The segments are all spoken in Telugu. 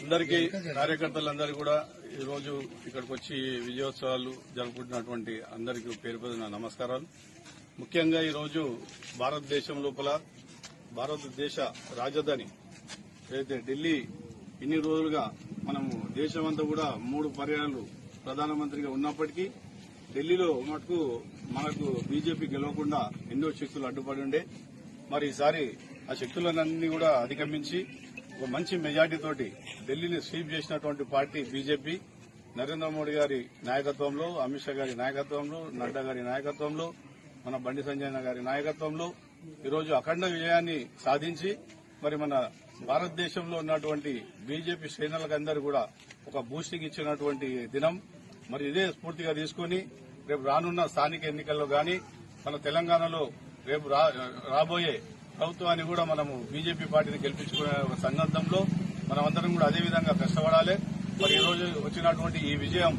అందరికీ కార్యకర్తలందరూ కూడా ఈరోజు ఇక్కడికి వచ్చి విజయోత్సవాలు జరుపుకుంటున్నటువంటి అందరికీ పేరు పేరున నమస్కారాలు. ముఖ్యంగా ఈరోజు భారతదేశం లోపల భారతదేశ రాజధాని ఏదైతే ఢిల్లీ ఇన్ని రోజులుగా మనము దేశమంతా కూడా మూడు పర్యాలు ప్రధానమంత్రిగా ఉన్నప్పటికీ ఢిల్లీలో మటుకు మనకు బీజేపీ గెలవకుండా ఎన్నో శక్తులు అడ్డుపడి ఉండే. మరి ఈసారి ఆ శక్తులన్నీ కూడా అధిగమించి ఒక మంచి మెజార్టీ తోటి ఢిల్లీని స్వీప్ చేసినటువంటి పార్టీ బీజేపీ. నరేంద్ర మోడీ గారి నాయకత్వంలో అమిత్ షా గారి నాయకత్వంలో నడ్డా గారి నాయకత్వంలో మన బండి సంజయ్ గారి నాయకత్వంలో ఈరోజు అఖండ విజయాన్ని సాధించి మరి మన భారతదేశంలో ఉన్నటువంటి బీజేపీ శ్రేణులకు అందరూ కూడా ఒక బూస్టింగ్ ఇచ్చినటువంటి దినం. మరి ఇదే స్ఫూర్తిగా తీసుకుని రేపు రానున్న స్థానిక ఎన్నికల్లో గాని మన తెలంగాణలో రేపు రా- రాబోయే ప్రభుత్వాన్ని కూడా మనము బీజేపీ పార్టీని గెలిపించుకునే ఒక సందర్భంలో మనమందరం కూడా అదే విధంగా కష్టపడాలి. మరి ఈ రోజు వచ్చినటువంటి ఈ విజయం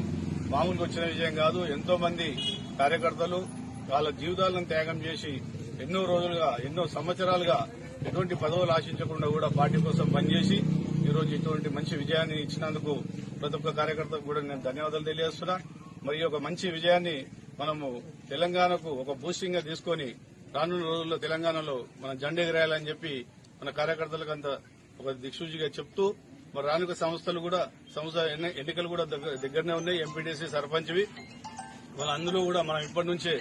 మామూలుగా వచ్చిన విజయం కాదు. ఎంతో మంది కార్యకర్తలు వాళ్ళ జీవితాలను త్యాగం చేసి ఎన్నో రోజులుగా ఎన్నో సంవత్సరాలుగా ఎటువంటి పదవులు ఆశించకుండా కూడా పార్టీ కోసం పనిచేసి ఈరోజు ఇటువంటి మంచి విజయాన్ని ఇచ్చినందుకు ప్రతి ఒక్క కార్యకర్తకు కూడా నేను ధన్యవాదాలు తెలియజేస్తున్నా. మరి ఒక మంచి విజయాన్ని మనము తెలంగాణకు ఒక బూస్టింగ్గా తీసుకొని రానున్న రోజుల్లో తెలంగాణలో మనం జెండెగరేయాలని చెప్పి మన కార్యకర్తలకు అంత ఒక దిక్సూచిగా చెప్తూ మరి రానుక సంస్థలు కూడా సంస్థ ఎన్నికలు కూడా దగ్గర- దగ్గరనే ఉన్నాయి. ఎంపీటీసీ సర్పంచ్వి. వాళ్ళందరూ కూడా మనం ఇప్పటి నుంచే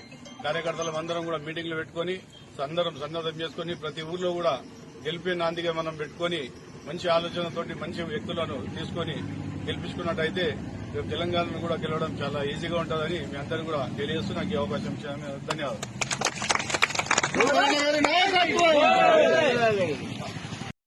కార్యకర్తలం అందరం కూడా మీటింగ్లు పెట్టుకుని అందరం సన్నద్దం చేసుకుని ప్రతి ఊర్లో కూడా గెలిపే నాందిగా మనం పెట్టుకుని మంచి ఆలోచనతోటి మంచి వ్యక్తులను తీసుకుని గెలిపించుకున్నట్టయితే రేపు తెలంగాణను కూడా గెలవడం చాలా ఈజీగా ఉంటుందని మీ అందరూ కూడా తెలియజేస్తూ నాకు ఈ అవకాశం ఇచ్చాను ధన్యవాదాలు.